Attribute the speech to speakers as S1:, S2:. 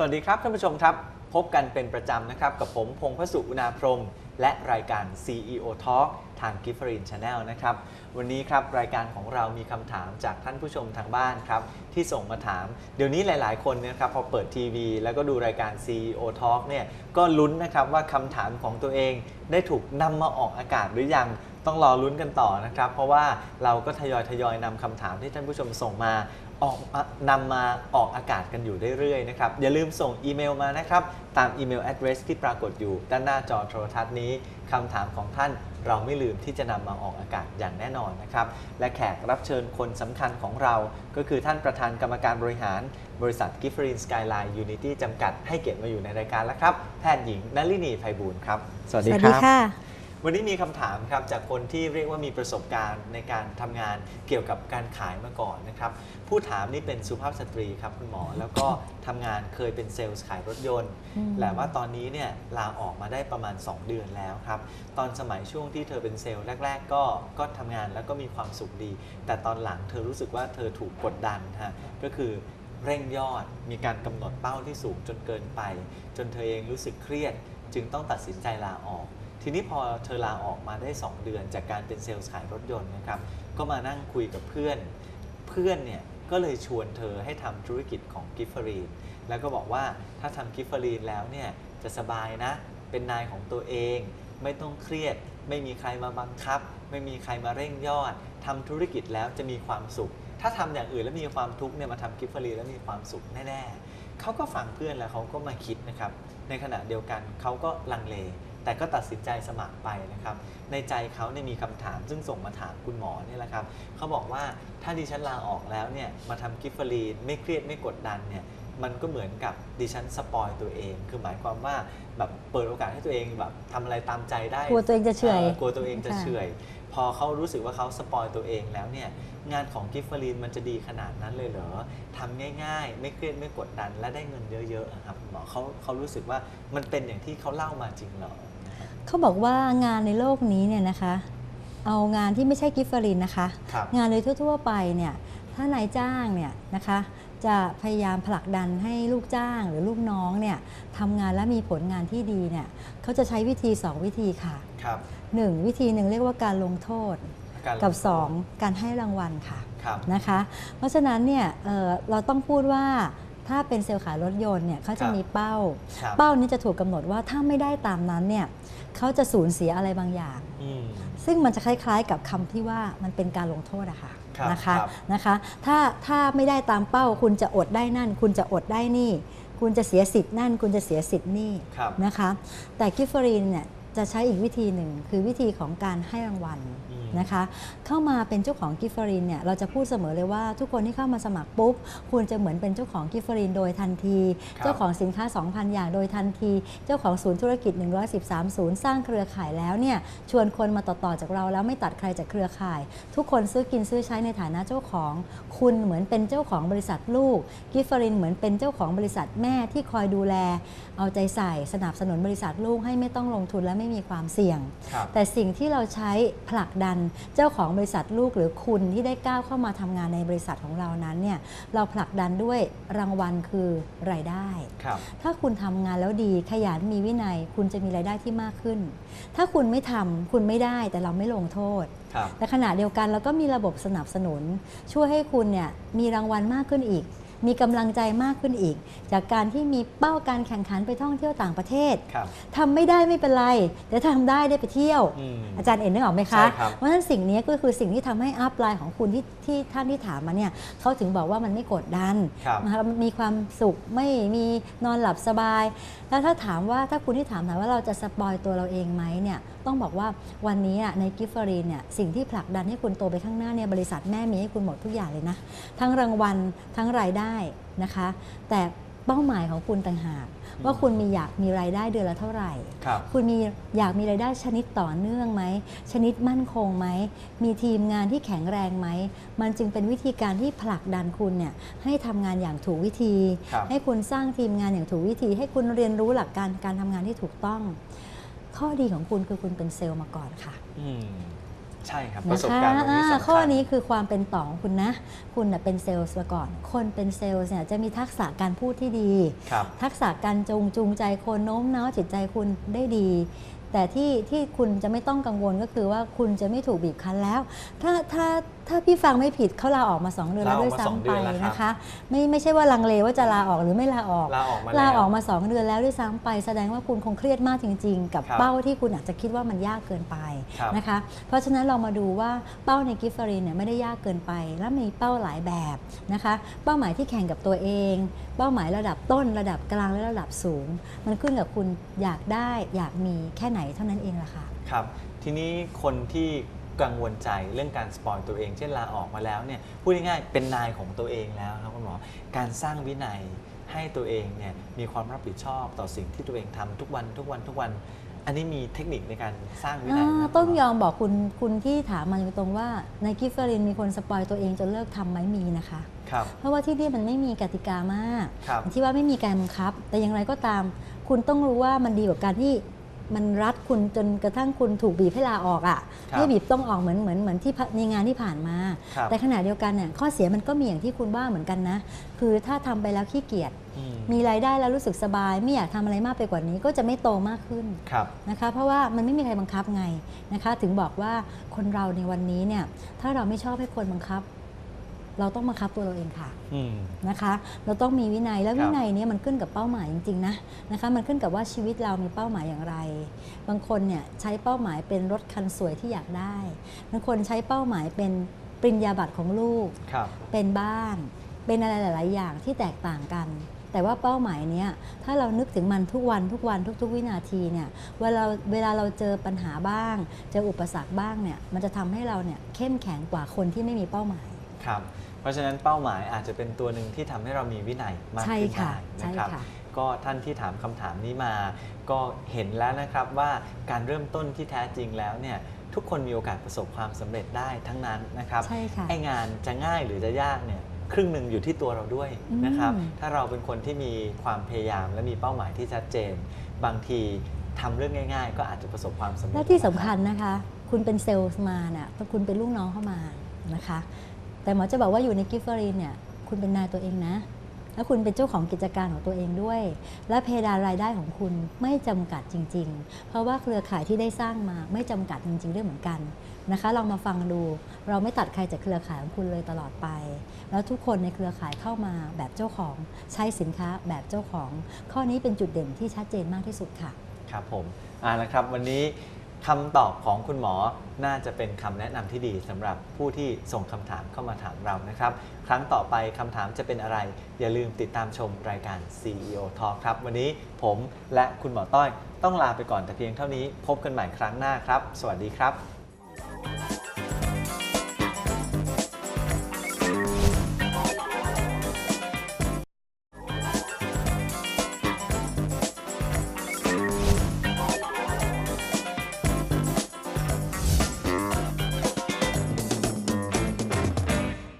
S1: สวัสดีครับท่านผู้ชมครับ พบกันเป็นประจำนะครับ กับผมพงพสุอุณาพรหมและรายการ CEO Talk ทาง g i f f e r i n Channel นะครับ วันนี้ครับรายการของเรามีคำถามจากท่านผู้ชมทางบ้านครับ ที่ส่งมาถาม เดี๋ยวนี้หลาย ๆ คนเนยนะครับพอเปิดทีวี แล้วก็ดูรายการ CEO Talk เนี่ยก็ลุ้นนะครับว่าคำถามของตัวเองได้ถูกนำมาออกอากาศหรือยังต้องรอลุ้นกันต่อนะครับ เพราะว่าเราก็ทยอยทยอยนำคำถามที่ท่านผู้ชมส่งมา ออกมานำมาออกอากาศกันอยู่เรื่อยๆนะครับ อย่าลืมส่งอีเมลมานะครับ ตามอีเมล address ที่ปรากฏอยู่ด้านหน้าจอโทรทัศน์นี้คำถามของท่านเราไม่ลืมที่จะนำมาออกอากาศอย่างแน่นอนนะครับ และแขกรับเชิญคนสำคัญของเรา ก็คือท่านประธานกรรมการบริหาร บริษัท g i f f e r i n Skyline Unity จำกัดให้เกียรติมาอยู่ในรายการแล้วครับ แพทย์หญิงนลินีไพบูลย์ครับ สวัส
S2: ส
S1: ดี
S2: วัส
S1: ค
S2: ดี
S1: รับ
S2: ค่ะ
S1: วันนี้มีคำถามครับจากคนที่เรียกว่ามีประสบการณ์ในการทำงานเกี่ยวกับการขายมาก่อนนะครับ ผู้ถามนี่เป็นสุภาพสตรีครับคุณหมอ แล้วก็ทำงานเคยเป็นเซลล์ขายรถยนต์
S2: อืม
S1: แต่ว่าตอนนี้เนี่ยลาออกมาได้ประมาณ 2 เดือนแล้วครับ ตอนสมัยช่วงที่เธอเป็นเซลล์แรก ๆ ก็ก็ทำงานแล้วก็มีความสุขดี แต่ตอนหลังเธอรู้สึกว่าเธอถูกกดดันฮะก็คือเร่งยอดมีการกำหนดเป้าที่สูงจนเกินไป จนเธอเองรู้สึกเครียด จึงต้องตัดสินใจลาออก ทีนี้พอเธอลาออกมาได้ 2 เดือน จากการเป็นเซลล์ขายรถยนต์นะครับ ก็มานั่งคุยกับเพื่อน เพื่อนเนี่ยก็เลยชวนเธอให้ทำธุรกิจของกิฟเฟอรีน แล้วก็บอกว่าถ้าทำกิฟเฟอรีนแล้วเนี่ยจะสบายนะ เป็นนายของตัวเอง ไม่ต้องเครียด ไม่มีใครมาบังคับ ไม่มีใครมาเร่งยอดทำธุรกิจแล้วจะมีความสุข ถ้าทำอย่างอื่นแล้วมีความทุกข์เนี่ยมาทำกิฟเฟอรีนแล้วมีความสุขแน่ๆเขาก็ฟังเพื่อนแล้วเขาก็มาคิดนะครับ ในขณะเดียวกันเขาก็ลังเล แต่ก็ตัดสินใจสมัครไปนะครับ ในใจเขาเนี่ยมีคำถาม ซึ่งส่งมาถามคุณหมอเนี่ยแหละครับเขาบอกว่าถ้าดิฉันลาออกแล้วเนี่ยมาทำกิฟเฟอรีนไม่เครียดไม่กดดันเนี่ยมันก็เหมือนกับดิฉันสปอยตัวเอง คือหมายความว่าแบบเปิดโอกาสให้ตัวเองแบบทำอะไรตามใจได้
S2: กลัวตัวเองจะเฉื่อย
S1: กลัวตัวเองจะ
S2: ค่ะ
S1: เฉื่อยพอเขารู้สึกว่าเขาสปอยตัวเองแล้วเนี่ยงานของกิฟเฟอรีนมันจะดีขนาดนั้นเลยเหรอทำง่ายๆ ไม่เครียดไม่กดดัน และได้เงินเยอะๆอะครับหมอเขาเขารู้สึกว่ามันเป็นอย่างที่เขาเล่ามาจริงเหรอ
S2: เขาบอกว่างานในโลกนี้เนี่ยนะคะ เอางานที่ไม่ใช่กิฟเฟอรินนะคะ
S1: ครับ
S2: งานโดยทั่ว ๆ ไปเนี่ยถ้านายจ้างเนี่ยนะคะจะพยายามผลักดันให้ลูกจ้างหรือลูกน้องเนี่ยทำงานและมีผลงานที่ดีเนี่ยเขาจะใช้วิธี 2 วิธีค่ะ
S1: ครับ
S2: 1วิธีหนึ่งเรียกว่าการลงโทษา
S1: รลง
S2: กับ
S1: โทษ
S2: 2การให้รางวัลค่ะ
S1: ครับ
S2: นะคะ เพราะฉะนั้นเนี่ยเอ่อเราต้องพูดว่า ถ้าเป็นเซลล์ขายรถยนต์เนี่ยเขาจะมีเป้า
S1: ครับ
S2: เป้านี้จะถูกกำหนดว่าถ้าไม่ได้ตามนั้นเนี่ยเขาจะสูญเสียอะไรบางอย่าง
S1: อืม
S2: ซึ่งมันจะคล้ายๆกับคำที่ว่ามันเป็นการลงโทษอะค่ะ
S1: ครับ
S2: นะคะ
S1: ครับ
S2: นะคะถ้าถ้าไม่ได้ตามเป้า คุณจะอดได้นั่น คุณจะอดได้นี่ คุณจะเสียสิทธิ์นั่น คุณจะเสียสิทธิ์นี่
S1: ครับ
S2: นะคะ แต่กิฟเฟอรีนเนี่ยจะใช้อีกวิธีหนึ่งคือวิธีของการให้รางวัล
S1: อืม
S2: นะคะ เข้ามาเป็นเจ้าของกิฟเฟอรีนเนี่ยเราจะพูดเสมอเลยว่าทุกคนที่เข้ามาสมัครปุ๊บคุณจะเหมือนเป็นเจ้าของกิฟเฟอรีนโดยทันที
S1: ครับ
S2: เจ้าของสินค้า 2,000 อย่างโดยทันที เจ้าของศูนย์ธุรกิจ 113 ศูนย์สร้างเครือข่ายแล้วเนี่ยชวนคนมาต่อๆจากเราแล้วไม่ตัดใครจากเครือข่าย ทุกคนซื้อกินซื้อใช้ในฐานะเจ้าของ คุณเหมือนเป็นเจ้าของบริษัทลูกกิฟเฟอรินเหมือนเป็นเจ้าของบริษัทแม่ที่คอยดูแล เอาใจใส่สนับสนุนบริษัทลูกให้ไม่ต้องลงทุนและไม่มีความเสี่ยง
S1: ครับ
S2: แต่สิ่งที่เราใช้ผลักดันเจ้าของบริษัทลูกหรือคุณที่ได้ก้าวเข้ามาทำงานในบริษัทของเรานั้นเนี่ยเราผลักดันด้วยรางวัลคือรายได้
S1: ครับ
S2: ถ้าคุณทำงานแล้วดีขยันมีวินัย คุณจะมีรายได้ที่มากขึ้น ถ้าคุณไม่ทำคุณไม่ได้แต่เราไม่ลงโทษ
S1: ครับ
S2: แต่ขณะเดียวกันเราก็มีระบบสนับสนุน ช่วยให้คุณเนี่ยมีรางวัลมากขึ้นอีก มีกำลังใจมากขึ้นอีก จากการที่มีเป้าการแข่งขันไปท่องเที่ยวต่างประเทศ
S1: ครับ
S2: ทำไม่ได้ไม่เป็นไร แต่ถ้าทำได้ได้ไปเที่ยว
S1: อืม
S2: อาจารย์เอ็นนึกออกไหมคะ
S1: ใช่ครับ
S2: เพราะฉะนั้นสิ่งนี้ก็คือสิ่งที่ทำให้อัพไลน์ของคุณที่ที่ท่านที่ถามมาเนี่ยเขาถึงบอกว่ามันไม่กดดัน
S1: ครับ
S2: นะคะมีความสุขไม่มีนอนหลับสบาย แล้วถ้าถามว่าถ้าคุณที่ถามถามว่าเราจะสปอยตัวเราเองไหมเนี่ย ต้องบอกว่าวันนี้อะในกิฟเฟอรีนเนี่ยสิ่งที่ผลักดันให้คุณโตไปข้างหน้าเนี่ยบริษัทแม่มีให้คุณหมดทุกอย่างเลยนะ ทั้งรางวัลทั้งรายได้นะคะ แต่เป้าหมายของคุณต่างหากว่าคุณมีอยากมีรายได้เดือนละเท่าไหร่
S1: ครับ
S2: คุณมีอยากมีรายได้ชนิดต่อเนื่องไหม ชนิดมั่นคงไหม มีทีมงานที่แข็งแรงไหม มันจึงเป็นวิธีการที่ผลักดันคุณเนี่ยให้ทำงานอย่างถูกวิธี
S1: ครับ
S2: ให้คุณสร้างทีมงานอย่างถูกวิธี ให้คุณเรียนรู้หลักการการทำงานที่ถูกต้อง ข้อดีของคุณคือคุณเป็นเซลล์มาก่อนค่ะ
S1: อืมใช่ครับป
S2: นะ
S1: ระสบ
S2: คะ
S1: การณ์ตรงนี้
S2: อ่า
S1: สำคัญ
S2: ข้อนี้คือความเป็นต่อของคุณนะ คุณน่ะเป็นเซลล์มาก่อน คนเป็นเซลล์เนี่ยจะมีทักษะการพูดที่ดี
S1: ครับ
S2: ทักษะการจงจูงใจคนโน้มน้าวจิตใจคุณได้ดี แต่ที่ที่คุณจะไม่ต้องกังวลก็คือว่าคุณจะไม่ถูกบีบคั้นแล้ว ถ้าถ้า ถ้าพี่ฟังไม่ผิดเขาลาออกมาสองเดือนแล้ว
S1: ลาอ
S2: ด้
S1: อก
S2: วย
S1: มาสอง
S2: ซ้ำ
S1: เดื
S2: ไป
S1: อนแล้วครับ
S2: นะคะ ไม่ไม่ใช่ว่าลังเลว่าจะลาออกหรือไม่ลาออก
S1: ลาออกมา
S2: ลา
S1: แล้ว
S2: ออกมา 2 เดือนแล้วด้วยซ้ำไป แสดงว่าคุณคงเครียดมากจริง ๆ กับ
S1: ครับ
S2: เป้าที่คุณอาจจะคิดว่ามันยากเกินไป
S1: ครับ
S2: นะคะ เพราะฉะนั้นเรามาดูว่าเป้าในกิฟฟารีนเนี่ยไม่ได้ยากเกินไป และมีเป้าหลายแบบนะคะ เป้าหมายที่แข่งกับตัวเอง เป้าหมายระดับต้น ระดับกลางและระดับสูง มันขึ้นกับคุณอยากได้อยากมีแค่ไหนเท่านั้นเองล่ะค่ะ
S1: ครับทีนี้คนที่ กังวลใจเรื่องการสปอยตัวเอง เช่นลาออกมาแล้วเนี่ยพูดง่ายๆเป็นนายของตัวเองแล้วครับคุณหมอการสร้างวินัยให้ตัวเองเนี่ยมีความรับผิดชอบต่อสิ่งที่ตัวเองทำทุกวันทุกวันทุกวันอันนี้มีเทคนิคในการสร้างวินัยไหม
S2: อ่า
S1: ครับ
S2: ต้อง
S1: คุณห
S2: ยอมบอกคุณคุณที่ถามมาตรงๆว่าในกิฟเฟอรินมีคนสปอยตัวเองจนเลิกทำไหมมีนะคะ
S1: ครับ
S2: เพราะว่าที่นี่มันไม่มีกติกามาก
S1: ครับ
S2: ที่ว่าไม่มีการบังคับ แต่อย่างไรก็ตาม คุณต้องรู้ว่ามันดีกว่าการที่ มันรัดคุณจนกระทั่งคุณถูกบีบให้ลาออกอะ
S1: ครับ่ะ
S2: ให้บีบต้องออกเหมือนเหมือนเหมือนที่ผ่านในงานที่ผ่านมา
S1: ครับ
S2: แต่ขณะเดียวกันเนี่ยข้อเสียมันก็มีอย่างที่คุณว่าเหมือนกันนะ คือถ้าทำไปแล้วขี้เกียจ
S1: อืม
S2: มีรายได้แล้วรู้สึกสบาย ไม่อยากทำอะไรมากไปกว่านี้ก็จะไม่โตมากขึ้น
S1: ครับ
S2: นะคะเพราะว่ามันไม่มีใครบังคับไงนะคะ ถึงบอกว่าคนเราในวันนี้เนี่ยถ้าเราไม่ชอบให้คนบังคับ เราต้องบังคับตัวเราเองค่ะ
S1: อืม
S2: นะคะ เราต้องมีวินัยแล้ว
S1: ครับ
S2: วินัยเนี้มันขึ้นกับเป้าหมายจริงๆนะนะคะมันขึ้นกับว่าชีวิตเรามีเป้าหมายอย่างไร บางคนเนี่ยใช้เป้าหมายเป็นรถคันสวยที่อยากได้ บางคนใช้เป้าหมายเป็นปริญญาบัตรของลูก
S1: ครับ
S2: เป็นบ้าน เป็นอะไรหลาย ๆ อย่างที่แตกต่างกัน แต่ว่าเป้าหมายเนี้ยถ้าเรานึกถึงมันทุกวันทุกวันทุก ๆ วินาทีเนี่ยเวลาเวลาเราเจอปัญหาบ้าง เจออุปสรรคบ้างเนี่ยมันจะทำให้เราเนี่ยเข้มแข็งกว่าคนที่ไม่มีเป้าหมาย
S1: ครับ เพราะฉะนั้นเป้าหมายอาจจะเป็นตัวหนึ่งที่ทำให้เรามีวินัยมาก
S2: ใช่
S1: ขึ้น
S2: ค่ะ
S1: ได้
S2: ใช่
S1: นะครับ
S2: ค่ะ
S1: ก็ท่านที่ถามคำถามนี้มา ก็เห็นแล้วนะครับว่าการเริ่มต้นที่แท้จริงแล้วเนี่ยทุกคนมีโอกาสประสบความสำเร็จได้ทั้งนั้นนะครับ
S2: ใช่ค่ะ
S1: ไองานจะง่ายหรือจะยากเนี่ยครึ่งหนึ่งอยู่ที่ตัวเราด้วยนะครับ
S2: อืม
S1: ถ้าเราเป็นคนที่มีความพยายามและมีเป้าหมายที่ชัดเจน บางทีทำเรื่องง่าย ๆ ก็อาจจะประสบความสำเร็จ
S2: และที่สำ
S1: นะ
S2: คั
S1: รับ
S2: ญนะคะ คุณเป็นเซลล์มาเนี่ยคุณเป็นลูกน้องเข้ามานะคะ แต่หมอจะบอกว่าอยู่ในกิฟเฟอรีนเนี่ยคุณเป็นนายตัวเองนะ แล้วคุณเป็นเจ้าของกิจการของตัวเองด้วย และเพดานรายได้ของคุณไม่จำกัดจริง ๆ เพราะว่าเครือข่ายที่ได้สร้างมาไม่จำกัดจริง ๆ ด้วยเหมือนกันนะคะลองมาฟังดูเราไม่ตัดใครจากเครือข่ายของคุณเลยตลอดไป แล้วทุกคนในเครือข่ายเข้ามาแบบเจ้าของใช้สินค้าแบบเจ้าของ ข้อนี้เป็นจุดเด่นที่ชัดเจนมากที่สุดค่ะ
S1: ครับผมอ่าละครับวันนี้ คำตอบของคุณหมอน่าจะเป็นคำแนะนำที่ดีสำหรับผู้ที่ส่งคำถามเข้ามาถามเรานะครับ ครั้งต่อไปคำถามจะเป็นอะไร อย่าลืมติดตามชมรายการ CEO Talk ครับ วันนี้ผมและคุณหมอต้อยต้องลาไปก่อนแต่เพียงเท่านี้ พบกันใหม่ครั้งหน้าครับ สวัสดีครับ